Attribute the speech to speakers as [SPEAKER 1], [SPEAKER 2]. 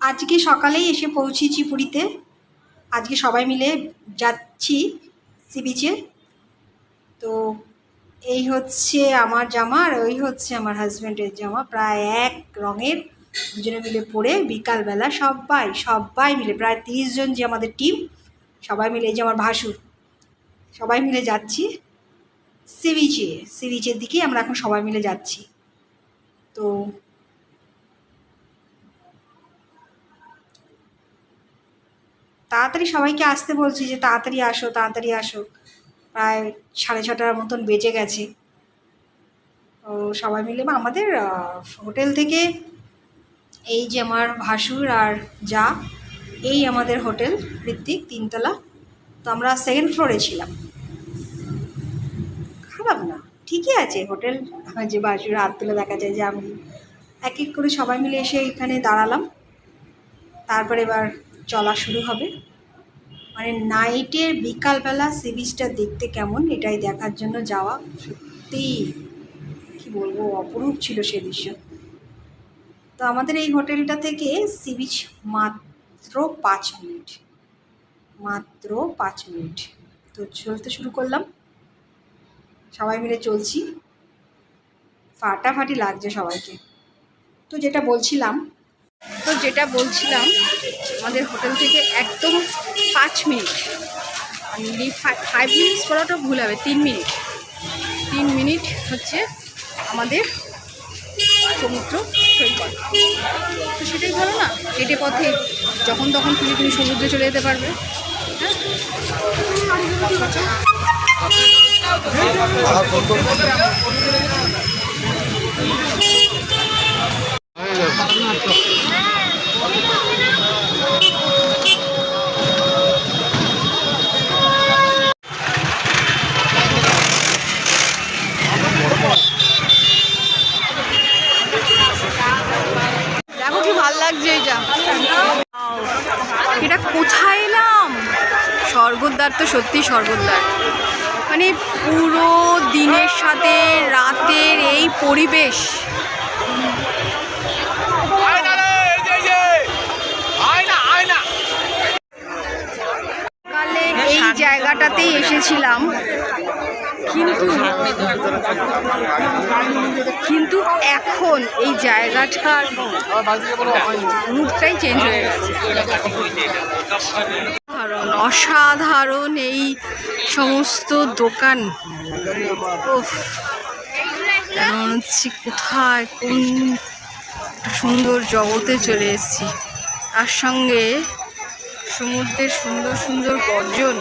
[SPEAKER 1] আজকে সকালেই এসে পৌঁছেছি পুরীতে। আজকে সবাই মিলে যাচ্ছি সি বিচে তো এই হচ্ছে আমার জামা আর ওই হচ্ছে আমার হাজব্যান্ডের জামা। প্রায় এক রঙের। দুজনে মিলে পরে বিকালবেলা সবাই সবাই মিলে, প্রায় তিরিশ জন যে আমাদের টিম সবাই মিলে এই যে আমার ভাসুর, সবাই মিলে যাচ্ছি সি বিচে সি দিকেই আমরা এখন সবাই মিলে যাচ্ছি। তো তাড়াতাড়ি সবাইকে আসতে বলছি যে তাড়াতাড়ি আসো তাড়াতাড়ি আসো। প্রায় সাড়ে ছটার মতন বেজে গেছে। তো সবাই মিলে আমাদের হোটেল থেকে এই যে আমার ভাসুর আর যা, এই আমাদের হোটেল ঋত্বিক তিনতলা। তো আমরা সেকেন্ড ফ্লোরে ছিলাম। খারাপ না, ঠিকই আছে। হোটেল যে ভাসুর হাত তুলে দেখা যায় যে আমি এক এক করে সবাই মিলে এসে এখানে দাঁড়ালাম। তারপরে এবার চলা শুরু হবে। মানে নাইটের বিকালবেলা সি বিচটা দেখতে কেমন, এটাই দেখার জন্য যাওয়া সত্যি কি বলব, অপরূপ ছিল সে দৃশ্য। তো আমাদের এই হোটেলটা থেকে সি বিচ মাত্র পাঁচ মিনিট। মাত্র পাঁচ মিনিট। তো চলতে শুরু করলাম। সবাই মিলে চলছি। ফাটাফাটি লাগছে সবাইকে। তো যেটা বলছিলাম তো যেটা বলছিলাম, আমাদের হোটেল থেকে একদম পাঁচ মিনিট। ফাইভ মিনিটস বলাটা ভুল হবে, তিন মিনিট। তিন মিনিট হচ্ছে আমাদের সমুদ্র সৈকত তো সেটাই ভালো না? হেঁটে পথে যখন তখন তুমি তুমি সমুদ্রে চলে যেতে পারবে। দেখো কি ভালো লাগছে এটা। এটা কোথায় এলাম স্বর্গদ্বার তো সত্যি স্বর্গদ্বার। মানে পুরো দিনের সাথে রাতের এই পরিবেশ। কালে এই জায়গাটাতেই এসেছিলাম। কিন্তু এখন এই জায়গাটার রূপটাই চেঞ্জ হয়ে গেছে। অসাধারণ এই সমস্ত দোকান। ওফ কোথায়, কোন সুন্দর জগতে চলে এসেছি। তার সঙ্গে সমুদ্রের সুন্দর সুন্দর গর্জন।